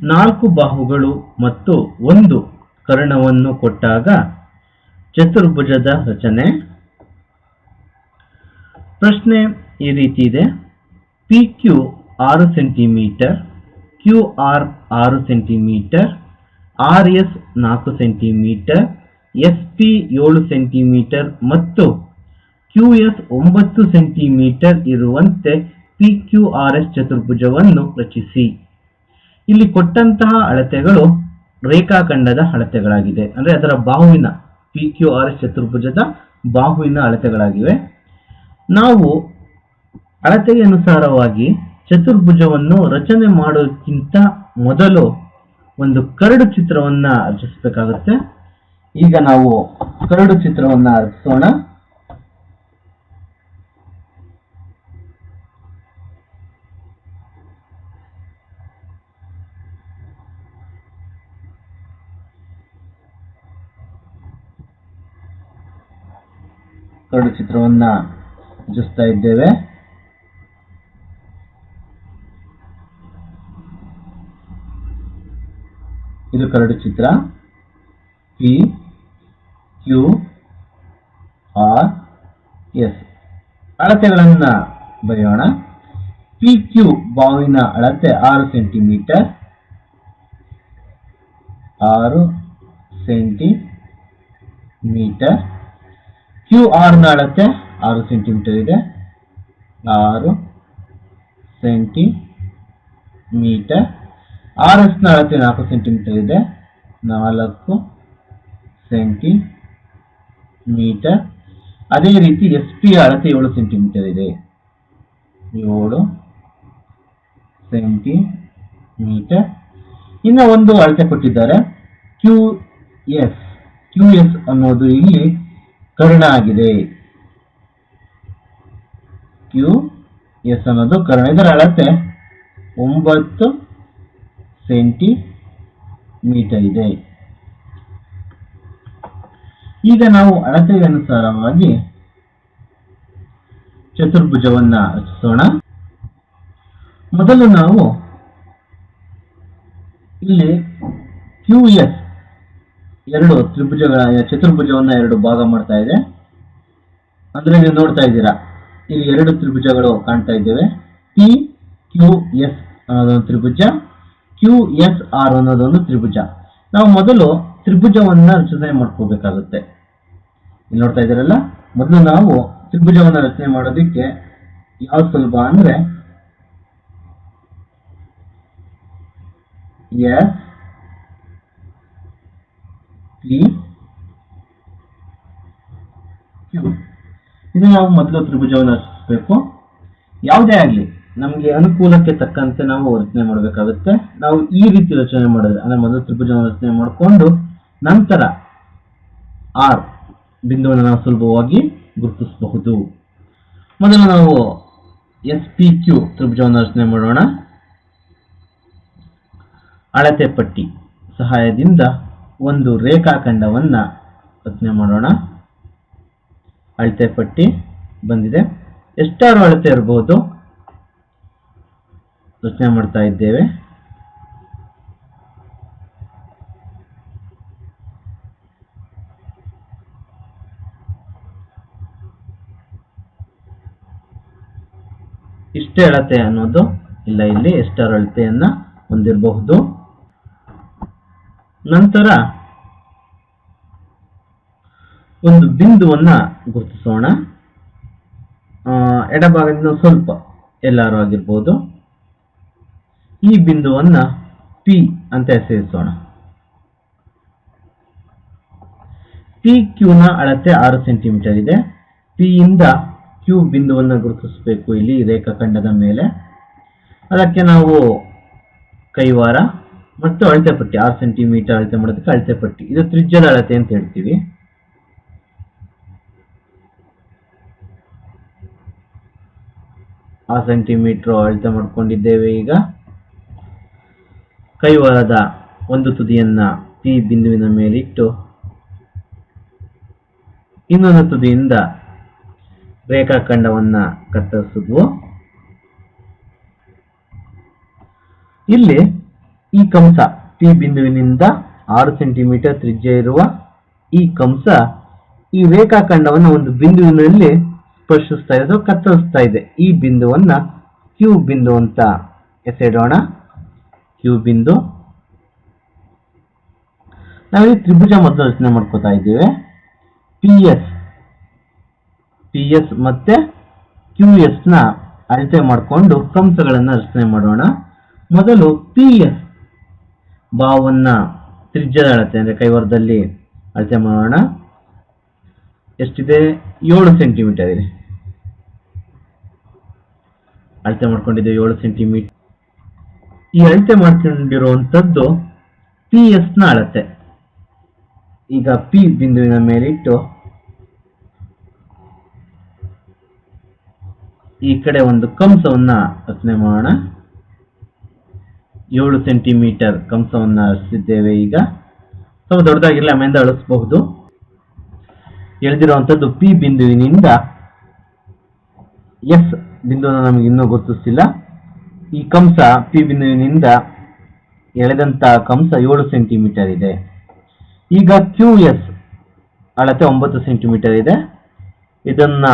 ನಾಲ್ಕು ಬಾಹುಗಳು ಮತ್ತು ಒಂದು ಕರ್ಣವನ್ನು ಕೊಟ್ಟಾಗ ಚತುರ್ಭುಜದ ರಚನೆ. ಪ್ರಶ್ನೆ ಈ ರೀತಿ ಇದೆ. ಪಿ ಕ್ಯೂ ಆರು ಸೆಂಟಿಮೀಟರ್ ಕ್ಯೂ ಆರ್ ಆರು ಸೆಂಟಿಮೀಟರ್ ಆರ್ ಎಸ್ ನಾಲ್ಕು ಸೆಂಟಿಮೀಟರ್ ಎಸ್ ಪಿ ಏಳು ಸೆಂಟಿಮೀಟರ್ ಮತ್ತು ಕ್ಯೂ ಎಸ್ ಒಂಬತ್ತು ಸೆಂಟಿಮೀಟರ್ ಇರುವಂತೆ ಪಿ ಕ್ಯೂ ಆರ್ ಎಸ್ ಚತುರ್ಭುಜವನ್ನು ರಚಿಸಿ. ಇಲ್ಲಿ ಕೊಟ್ಟಂತಹ ಅಳತೆಗಳು ರೇಖಾಖಂಡದ ಅಳತೆಗಳಾಗಿದೆ. ಅಂದರೆ ಅದರ ಬಾಹುವಿನ ಪಿ ಕ್ಯೂ ಆರ್ ಎಸ್ ಚತುರ್ಭುಜದ ಬಾಹುವಿನ ಅಳತೆಗಳಾಗಿವೆ. ನಾವು ಅಳತೆಗೆ ಅನುಸಾರವಾಗಿ ಚತುರ್ಭುಜವನ್ನು ರಚನೆ ಮಾಡೋಕ್ಕಿಂತ ಮೊದಲು ಒಂದು ಕರಡು ಚಿತ್ರವನ್ನ ರಚಿಸಬೇಕಾಗುತ್ತೆ. ಈಗ ನಾವು ಕರಡು ಚಿತ್ರವನ್ನ ರಚಿಸೋಣ. ಕರಡು ಚಿತ್ರವನ್ನ ರಚಿಸ್ತಾ ಇದ್ದೇವೆ. ಇದು ಕರಡು ಚಿತ್ರ. ಪಿ ಕ್ಯೂ ಆರ್ ಎಸ್ ಅಳತೆಗಳನ್ನ ಬರೆಯೋಣ. ಪಿ ಕ್ಯೂ ಬಾವಿನ ಅಳತೆ ಆರು ಸೆಂಟಿಮೀಟರ್. ಆರು ಸೆಂಟಿಮೀಟರ್. ಕ್ಯೂ ಆರ್ನ ಅಳತೆ ಆರು ಸೆಂಟಿಮೀಟರ್ ಇದೆ. ಆರು ಸೆಂಟಿಮೀಟರ್ ಆರ್ ಎಸ್ನ ಅಳತೆ ನಾಲ್ಕು ಸೆಂಟಿಮೀಟರ್ ಇದೆ. ನಾಲ್ಕು ಸೆಂಟಿಮೀಟರ್ ಅದೇ ರೀತಿ ಎಸ್ ಪಿ ಅಳತೆ ಏಳು ಸೆಂಟಿಮೀಟರ್ ಇದೆ. ಏಳು ಸೆಂಟಿಮೀಟರ್ ಇನ್ನು ಒಂದು ಅಳತೆ ಕೊಟ್ಟಿದ್ದಾರೆ. ಕ್ಯೂ ಎಸ್ ಕ್ಯೂ ಎಸ್ ಅನ್ನೋದು ಇಲ್ಲಿ ಕರ್ಣ ಆಗಿದೆ. ಕ್ಯೂ ಎಸ್ ಅನ್ನೋದು ಕರ್ಣ. ಇದರ ಅಳತೆ ಒಂಬತ್ತು ಸೆಂಟಿಮೀಟರ್ ಇದೆ. ಈಗ ನಾವು ಅಳತೆಗೆ ಅನುಸಾರವಾಗಿ ಚತುರ್ಭುಜವನ್ನ ರಚಿಸೋಣ. ಮೊದಲು ನಾವು ಇಲ್ಲಿ ಕ್ಯೂ ಎಸ್ ಎರಡು ತ್ರಿಭುಜಗಳ, ಚತುರ್ಭುಜವನ್ನ ಎರಡು ಭಾಗ ಮಾಡ್ತಾ ಇದೆ. ಅಂದ್ರೆ ನೀವು ನೋಡ್ತಾ ಇದ್ದೀರಾ, ಇಲ್ಲಿ ಎರಡು ತ್ರಿಭುಜಗಳು ಕಾಣ್ತಾ ಇದ್ದೇವೆ. ಪಿ ಕ್ಯೂ ಎಸ್ ಅನ್ನೋದೊಂದು ತ್ರಿಭುಜ ಕ್ಯೂ ಎಸ್ ಆರ್ ಅನ್ನೋದೊಂದು ತ್ರಿಭುಜ. ನಾವು ಮೊದಲು ತ್ರಿಭುಜವನ್ನ ರಚನೆ ಮಾಡ್ಕೋಬೇಕಾಗುತ್ತೆ. ಇಲ್ಲಿ ನೋಡ್ತಾ ಇದ್ದೀರಲ್ಲ, ಮೊದಲು ನಾವು ತ್ರಿಭುಜವನ್ನ ರಚನೆ ಮಾಡೋದಕ್ಕೆ ಯಾವ ಸುಲಭ ಅಂದ್ರೆ ಎಸ್ ಇದು. ನಾವು ಮೊದಲು ತ್ರಿಭುಜವನ್ನು ರಚಿಸಬೇಕು ಯಾವುದೇ ಆಗಲಿ, ನಮಗೆ ಅನುಕೂಲಕ್ಕೆ ತಕ್ಕಂತೆ ನಾವು ರಚನೆ ಮಾಡಬೇಕಾಗುತ್ತೆ. ನಾವು ಈ ರೀತಿ ರಚನೆ ಮಾಡಿದ್ರೆ, ಅಂದರೆ ಮೊದಲು ತ್ರಿಭುಜವನ್ನು ರಚನೆ ಮಾಡಿಕೊಂಡು ನಂತರ ಆರ್ ಬಿಂದುವನ್ನು ನಾವು ಸುಲಭವಾಗಿ ಗುರುತಿಸಬಹುದು. ಮೊದಲು ನಾವು ಎಸ್ ಪಿ ಕ್ಯೂ ತ್ರಿಭುಜವನ್ನು ರಚನೆ ಮಾಡೋಣ. ಅಳತೆ ಪಟ್ಟಿ ಸಹಾಯದಿಂದ ಒಂದು ರೇಖಾಖಂಡವನ್ನ ರಚನೆ ಮಾಡೋಣ. ಅಳತೆ ಪಟ್ಟಿ ಬಂದಿದೆ. ಎಷ್ಟಾರು ಅಳತೆ ಇರಬಹುದು ರಚನೆ ಮಾಡ್ತಾ ಇದ್ದೇವೆ. ಇಷ್ಟೇ ಅಳತೆ ಅನ್ನೋದು ಇಲ್ಲ ಇಲ್ಲಿ. ಎಷ್ಟಾರು ಅಳತೆಯನ್ನ ಹೊಂದಿರಬಹುದು? ನಂತರ ಒಂದು ಬಿಂದುವನ್ನ ಗುರುತಿಸೋಣ. ಎಡಭಾಗದಿಂದ ಸ್ವಲ್ಪ ಎಲ್ಲಾರು ಆಗಿರ್ಬೋದು. ಈ ಬಿಂದುವನ್ನ ಪಿ ಅಂತ ಹೆಸರಿಸೋಣ. ಪಿ ಕ್ಯೂನ ಅಳತೆ ಆರು ಸೆಂಟಿಮೀಟರ್ ಇದೆ. ಪಿ ಇಂದ ಕ್ಯೂ ಬಿಂದುವನ್ನು ಗುರುತಿಸಬೇಕು ಇಲ್ಲಿ ರೇಖಾಖಂಡದ ಮೇಲೆ. ಅದಕ್ಕೆ ನಾವು ಕೈವಾರ ಮತ್ತು ಅಳತೆ ಪಟ್ಟಿ, ಆರು ಸೆಂಟಿಮೀಟರ್ ಅಳತೆ ಮಾಡೋದಕ್ಕೆ ಅಳತೆ ಪಟ್ಟಿ. ಇದು ತ್ರಿಜ್ಯದ ಅಳತೆ ಅಂತ ಹೇಳ್ತೀವಿ. ಆರು ಸೆಂಟಿಮೀಟರ್ ಅಳತೆ ಮಾಡ್ಕೊಂಡಿದ್ದೇವೆ ಈಗ. ಕೈವಾರದ ಒಂದು ತುದಿಯನ್ನ ಪಿ ಬಿಂದುವಿನ ಮೇಲಿಟ್ಟು ಇನ್ನೊಂದು ತುದಿಯಿಂದ ರೇಖಾಖಂಡವನ್ನ ಕತ್ತರಿಸಿದ್ವು. ಇಲ್ಲಿ ಈ ಕಂಸ ಪಿ ಬಿಂದುವಿನಿಂದ ಆರು ಸೆಂಟಿಮೀಟರ್ ತ್ರಿಜ್ಯ ಇರುವ ಈ ಕಂಸ ಈ ರೇಖಾಖಂಡವನ್ನು ಒಂದು ಬಿಂದುವಿನಲ್ಲಿ ಸ್ಪರ್ಶಿಸ್ತಾ ಇದೆ ಕತ್ತರಿಸ್ತಾ ಇದೆ. ಈ ಬಿಂದುವನ್ನ ಕ್ಯೂ ಬಿಂದು ಅಂತ ಎಸೆಡೋಣ ಕ್ಯೂ ಬಿಂದು. ನಾವಿಲ್ಲಿ ತ್ರಿಭುಜ ಮೊದಲು ರಚನೆ ಮಾಡ್ಕೋತಾ ಇದ್ದೇವೆ. ಪಿ ಎಸ್ ಪಿ ಎಸ್ ಮತ್ತೆ ಕ್ಯೂ ಎಸ್ನ ಅಳತೆ ಮಾಡಿಕೊಂಡು ಕಂಸಗಳನ್ನು ರಚನೆ ಮಾಡೋಣ. ಮೊದಲು ಪಿ ಎಸ್ ಬಾವನ್ನ ತ್ರಿಜ್ಯದ ಅಳತೆ ಅಂದ್ರೆ ಕೈವರದಲ್ಲಿ ಅಳತೆ ಮಾಡೋಣ. ಎಷ್ಟಿದೆ? ಏಳು ಸೆಂಟಿಮೀಟರ್ ಇದೆ. ಅಳತೆ ಮಾಡ್ಕೊಂಡಿದ್ದೇವೆ ಏಳು ಸೆಂಟಿಮೀಟರ್. ಈ ಅಳತೆ ಮಾಡ್ಕೊಂಡಿರುವಂಥದ್ದು ಪಿ ನ ಅಳತೆ. ಈಗ ಪಿ ಬಿಂದುವಿನ ಮೇಲಿಟ್ಟು ಈ ಕಡೆ ಒಂದು ಕಂಸವನ್ನ ರಚನೆ ಮಾಡೋಣ. ಏಳು ಸೆಂಟಿಮೀಟರ್ ಕಂಸವನ್ನು ಅಳಿಸಿದ್ದೇವೆ ಈಗ. ಸ್ವಲ್ಪ ದೊಡ್ಡದಾಗಿರಲಿ ಆಮೇಲೆ ಅಳಿಸಬಹುದು. ಎಳೆದಿರುವಂಥದ್ದು ಪಿ ಬಿಂದುವಿನಿಂದ ಎಸ್ ಬಿಂದುವನ್ನು ನಮಗೆ ಇನ್ನೂ ಗುರುತಿಸಿಲ್ಲ ಈ ಕಂಸ ಪಿ ಬಿಂದುವಿನಿಂದ ಎಳೆದಂತಹ ಕಂಸ ಏಳು ಸೆಂಟಿಮೀಟರ್ ಇದೆ. ಈಗ ಕ್ಯೂ ಎಸ್ ಅಳತೆ ಒಂಬತ್ತು ಸೆಂಟಿಮೀಟರ್ ಇದೆ. ಇದನ್ನ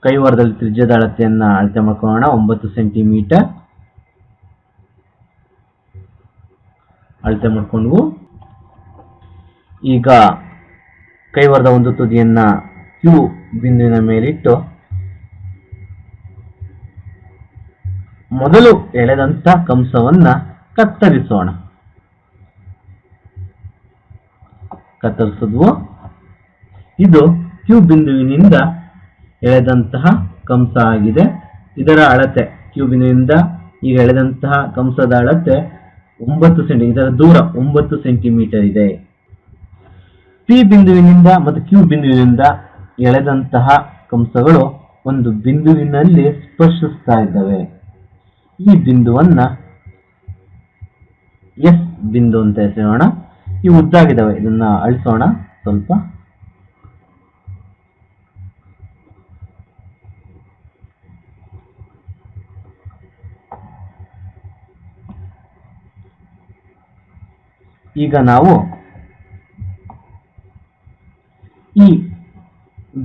ಕೈವಾರದಲ್ಲಿ ತ್ರಿಜ್ಯದ ಅಳತೆಯನ್ನು ಅಳತೆ ಮಾಡ್ಕೊಳ್ಳೋಣ. ಒಂಬತ್ತು ಸೆಂಟಿಮೀಟರ್. ಅಳತೆ ಮಾಡ್ಕೊಂಡ್ವು. ಈಗ ಕೈವಾರದ ಒಂದು ತುದಿಯನ್ನ ಕ್ಯೂ ಬಿಂದುವಿನ ಮೇಲಿಟ್ಟು ಮೊದಲು ಎಳೆದಂತ ಕಂಸವನ್ನ ಕತ್ತರಿಸೋಣ. ಕತ್ತರಿಸಿದ್ವು. ಇದು ಕ್ಯೂ ಬಿಂದುವಿನಿಂದ ಎಳೆದಂತಹ ಕಂಸ ಆಗಿದೆ. ಇದರ ಅಳತೆ ಕ್ಯೂ ಬಿಂದುವಿನಿಂದ ಈಗ ಎಳೆದಂತಹ ಕಂಸದ ಅಳತೆ ಒಂಬತ್ತು ಸೆಂಟಿ, ಇದರ ದೂರ ಒಂಬತ್ತು ಸೆಂಟಿಮೀಟರ್ ಇದೆ. ಪಿ ಬಿಂದುವಿನಿಂದ ಮತ್ತು ಕ್ಯೂ ಬಿಂದುವಿನಿಂದ ಎಳೆದಂತಹ ಕಂಸಗಳು ಒಂದು ಬಿಂದುವಿನಲ್ಲಿ ಸ್ಪರ್ಶಿಸ್ತಾ ಇದ್ದಾವೆ. ಈ ಬಿಂದುವನ್ನ ಎಸ್ ಬಿಂದು ಅಂತ ಹೆಸರೋಣ ಇವು ಉದ್ದಾಗಿದ್ದಾವೆ. ಇದನ್ನ ಅಳಿಸೋಣ. ಸ್ವಲ್ಪ ಈಗ ನಾವು ಈ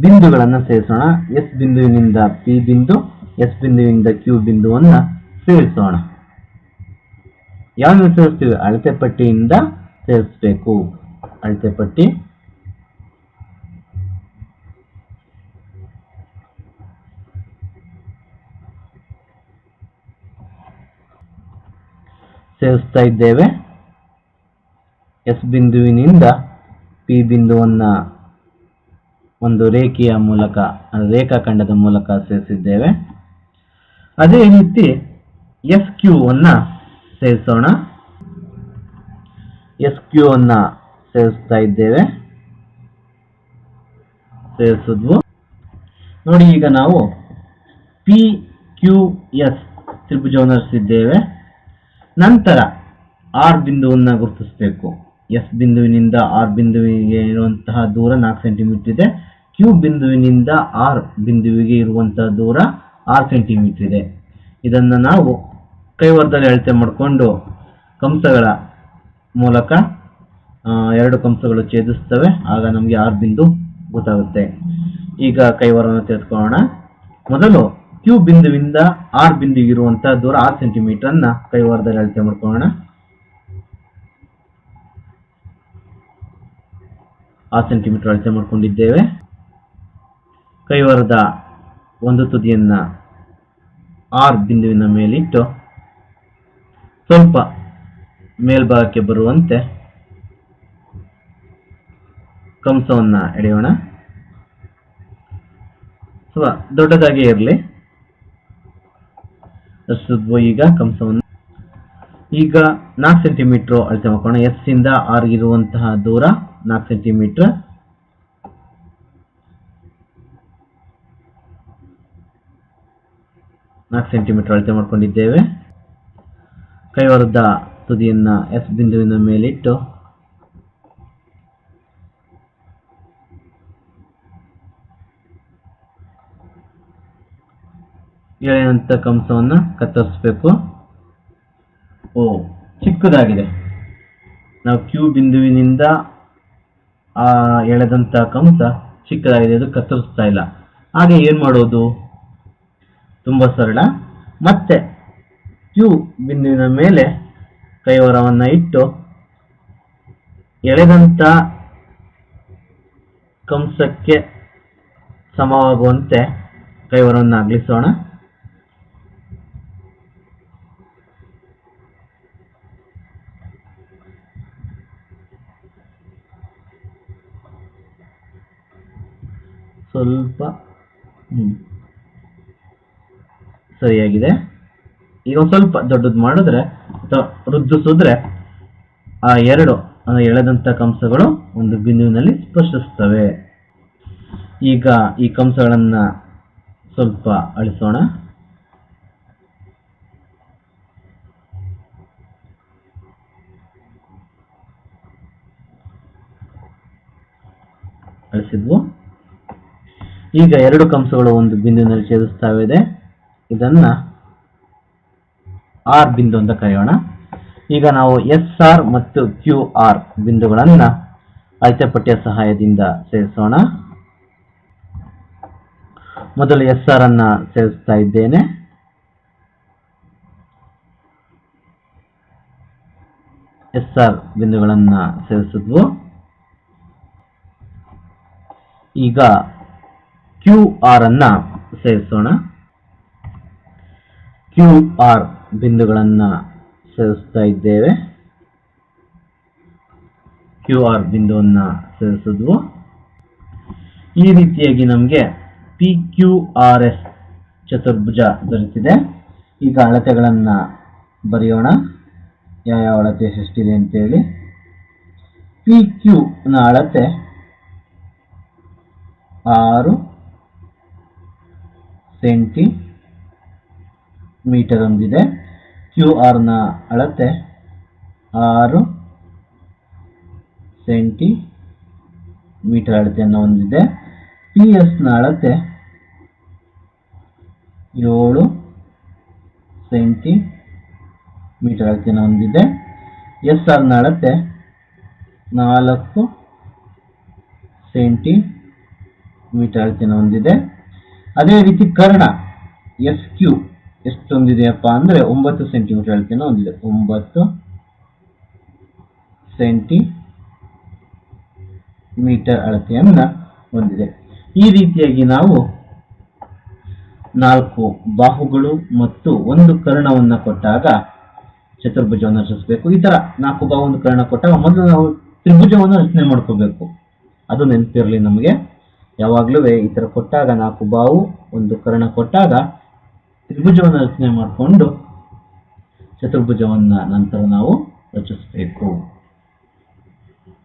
ಬಿಂದುಗಳನ್ನು ಸೇರಿಸೋಣ. ಎಸ್ ಬಿಂದುವಿನಿಂದ ಪಿ ಬಿಂದು ಎಸ್ ಬಿಂದುವಿನಿಂದ ಕ್ಯೂ ಬಿಂದುವನ್ನ ಸೇರಿಸೋಣ. ಯಾವ ಸೇರಿಸ್ತೀವಿ? ಅಳತೆ ಪಟ್ಟಿಯಿಂದ ಸೇರಿಸಬೇಕು. ಅಳತೆ ಪಟ್ಟಿ. ಸೇರಿಸ್ತಾ ಇದ್ದೇವೆ. ಎಸ್ ಬಿಂದುವಿನಿಂದ ಪಿ ಬಿಂದುವನ್ನು ಒಂದು ರೇಖೆಯ ಮೂಲಕ ರೇಖಾಖಂಡದ ಮೂಲಕ ಸೇರಿಸಿದ್ದೇವೆ. ಅದೇ ರೀತಿ ಎಸ್ ಕ್ಯೂ ಅನ್ನು ಸೇರಿಸೋಣ. ಎಸ್ ಕ್ಯೂ ಅನ್ನು ಸೇರಿಸ್ತಾ ಇದ್ದೇವೆ. ಸೇರಿಸಿದ್ವು. ನೋಡಿ, ಈಗ ನಾವು ಪಿ ಕ್ಯೂ ಎಸ್ ತ್ರಿಭುಜವನ್ನು ರಚಿಸಿದ್ದೇವೆ ನಂತರ ಆರ್ ಬಿಂದುವನ್ನು ಗುರುತಿಸಬೇಕು. ಎಸ್ ಬಿಂದುವಿನಿಂದ ಆರ್ ಬಿಂದುವಿಗೆ ಇರುವಂತಹ ದೂರ ನಾಲ್ಕು ಸೆಂಟಿಮೀಟರ್ ಇದೆ. ಕ್ಯೂ ಬಿಂದುವಿನಿಂದ ಆರ್ ಬಿಂದುವಿಗೆ ಇರುವಂತಹ ದೂರ ಆರು ಸೆಂಟಿಮೀಟರ್ ಇದೆ. ಇದನ್ನು ನಾವು ಕೈವರ್ಧದಲ್ಲಿ ಅಳತೆ ಮಾಡಿಕೊಂಡು ಕಂಸಗಳ ಮೂಲಕ ಎರಡು ಕಂಸಗಳು ಛೇದಿಸ್ತವೆ. ಆಗ ನಮಗೆ ಆರ್ ಬಿಂದು ಗೊತ್ತಾಗುತ್ತೆ. ಈಗ ಕೈವರ್ಧನ ತೆಗೆದುಕೊಳ್ಳೋಣ. ಮೊದಲು ಕ್ಯೂ ಬಿಂದುವಿಂದ ಆರ್ ಬಿಂದುವಿಗೆ ಇರುವಂತಹ ದೂರ ಆರು ಸೆಂಟಿಮೀಟರ್ ಅನ್ನ ಕೈವಾರದಲ್ಲಿ ಅಳತೆ ಮಾಡ್ಕೊಳ್ಳೋಣ. ಆರು ಸೆಂಟಿಮೀಟರ್ ಅಳತೆ ಮಾಡ್ಕೊಂಡಿದ್ದೇವೆ. ಕೈವಾರದ ಒಂದು ತುದಿಯನ್ನ ಆರ್ ಬಿಂದುವಿನ ಮೇಲಿಟ್ಟು ಸ್ವಲ್ಪ ಮೇಲ್ಭಾಗಕ್ಕೆ ಬರುವಂತೆ ಕಂಸವನ್ನ ಎಳೆಯೋಣ. ಅಥವಾ ದೊಡ್ಡದಾಗಿ ಇರಲಿ. ಈಗ ಕಂಸವನ್ನು ಈಗ ನಾಲ್ಕು ಸೆಂಟಿಮೀಟರ್ ಅಳತೆ ಮಾಡ್ಕೋಣ ಎಸ್ ಇಂದ ಆರ್ ಇರುವಂತಹ ದೂರ. ನಾಲ್ಕು ಸೆಂಟಿಮೀಟರ್. ನಾಲ್ಕು ಸೆಂಟಿಮೀಟರ್ ಅಳತೆ ಮಾಡ್ಕೊಂಡಿದ್ದೇವೆ. ಕೈವರದ ತುದಿಯನ್ನ ಎಸ್ ಬಿಂದುವಿನ ಮೇಲಿಟ್ಟು. ಎಳೆಯಂತ ಕಂಸವನ್ನ ಕತ್ತರಿಸಬೇಕು. ಓ, ಚಿಕ್ಕದಾಗಿದೆ. ನಾವು ಕ್ಯೂ ಬಿಂದುವಿನಿಂದ ಆ, ಎಳೆದಂತ ಕಂಸ ಚಿಕ್ಕದಾಗಿದೆ, ಅದು ಕತ್ತರಿಸ್ತಾ ಇಲ್ಲ. ಹಾಗೆ ಏನು ಮಾಡೋದು? ತುಂಬ ಸರಳ. ಮತ್ತೆ ಕ್ಯೂ ಬಿಂದುವಿನ ಮೇಲೆ ಕೈವರವನ್ನು ಇಟ್ಟು ಎಳೆದಂತ ಕಂಸಕ್ಕೆ ಸಮವಾಗುವಂತೆ ಕೈವರವನ್ನು ಅಗಲಿಸೋಣ. ಸ್ವಲ್ಪ. ಸರಿಯಾಗಿದೆ. ಈಗ ಒಂದು ಸ್ವಲ್ಪ ದೊಡ್ಡದು ಮಾಡಿದ್ರೆ, ಅಥವಾ ವೃದ್ಧಿಸಿದ್ರೆ, ಆ ಎರಡು ಎಳೆದಂತ ಕಂಸಗಳು ಒಂದು ಬಿಂದುವಿನಲ್ಲಿ ಸ್ಪರ್ಶಿಸ್ತವೆ ಈಗ ಈ ಕಂಸಗಳನ್ನ ಸ್ವಲ್ಪ ಅಳಿಸೋಣ. ಅಳಿಸಿದ್ವು. ಈಗ ಎರಡು ಕಂಸಗಳು ಒಂದು ಬಿಂದುವಿನಲ್ಲಿ ಛೇದಿಸ್ತಾವಿದೆ ಇದನ್ನ ಆರ್ ಬಿಂದು ಅಂತ ಕರೆಯೋಣ. ಈಗ ನಾವು ಎಸ್ ಆರ್ ಮತ್ತು ಕ್ಯೂ ಆರ್ ಬಿಂದುಗಳನ್ನು ಅಳತೆ ಪಟ್ಟಿಯ ಸಹಾಯದಿಂದ ಸೇರಿಸೋಣ. ಮೊದಲು ಎಸ್ ಆರ್ ಅನ್ನ ಸೇರಿಸ್ತಾ ಇದ್ದೇನೆ. ಎಸ್ ಆರ್ ಬಿಂದುಗಳನ್ನು ಸೇರಿಸಿದ್ವು. ಈಗ ಕ್ಯೂ ಆರ್ ಅನ್ನ ಸೇರಿಸೋಣ. ಕ್ಯೂ ಆರ್ ಬಿಂದುಗಳನ್ನ ಸೇರಿಸ್ತಾ ಇದ್ದೇವೆ. ಕ್ಯೂ ಆರ್ ಬಿಂದುವನ್ನ ಸೇರಿಸಿದ್ವು. ಈ ರೀತಿಯಾಗಿ ನಮಗೆ ಪಿ ಕ್ಯೂ ಆರ್ ಎಸ್ ಚತುರ್ಭುಜ ದೊರೆತಿದೆ. ಈಗ ಅಳತೆಗಳನ್ನ ಬರೆಯೋಣ. ಯಾವ ಯಾವ ಅಳತೆ ಎಷ್ಟಿದೆ ಅಂತೇಳಿ. ಪಿ ಕ್ಯೂನ ಅಳತೆ ಆರು. ಸೆಂಟಿ ಮೀಟರ್ ಹೊಂದಿದೆ ಕ್ಯೂ ಆರ್ನ ಅಳತೆ ಆರು ಸೆಂಟಿ ಮೀಟರ್ ಅಳತೆಯನ್ನು ಹೊಂದಿದೆ. ಪಿ ಎಸ್ನ ಅಳತೆ ಏಳು ಸೆಂಟಿ ಮೀಟರ್ ಅಳತೆಯನ್ನು ಹೊಂದಿದೆ. ಎಸ್ ಆರ್ನ ಅಳತೆ ನಾಲ್ಕು ಸೆಂಟಿ ಮೀಟರ್ ಅಳತೆಯನ್ನು ಹೊಂದಿದೆ. ಅದೇ ರೀತಿ ಕರ್ಣ ಎಸ್ ಕ್ಯೂ ಎಷ್ಟೊಂದಿದೆಯಪ್ಪ ಅಂದ್ರೆ ಒಂಬತ್ತು ಸೆಂಟಿಮೀಟರ್ ಅಳತೆಯನ್ನು ಹೊಂದಿದೆ. ಒಂಬತ್ತು ಸೆಂಟಿ ಮೀಟರ್ ಅಳತೆಯನ್ನು ಹೊಂದಿದೆ. ಈ ರೀತಿಯಾಗಿ ನಾವು ನಾಲ್ಕು ಬಾಹುಗಳು ಮತ್ತು ಒಂದು ಕರ್ಣವನ್ನು ಕೊಟ್ಟಾಗ ಚತುರ್ಭುಜವನ್ನು ರಚಿಸಬೇಕು. ಈ ತರ ನಾಲ್ಕು ಬಾಹು ಒಂದು ಕರ್ಣ ಕೊಟ್ಟಾಗ ಮೊದಲು ನಾವು ತ್ರಿಭುಜವನ್ನು ರಚನೆ ಮಾಡ್ಕೋಬೇಕು. ಅದು ನೆನಪಿರಲಿ ನಮಗೆ. ಯಾವಾಗಲೂ ಈ ಥರ ಕೊಟ್ಟಾಗ ನಾಲ್ಕು ಬಾವು, ಒಂದು ಕರ್ಣ ಕೊಟ್ಟಾಗ ತ್ರಿಭುಜವನ್ನು ರಚನೆ ಮಾಡಿಕೊಂಡು ಚತುರ್ಭುಜವನ್ನ ನಂತರ ನಾವು ರಚಿಸಬೇಕು.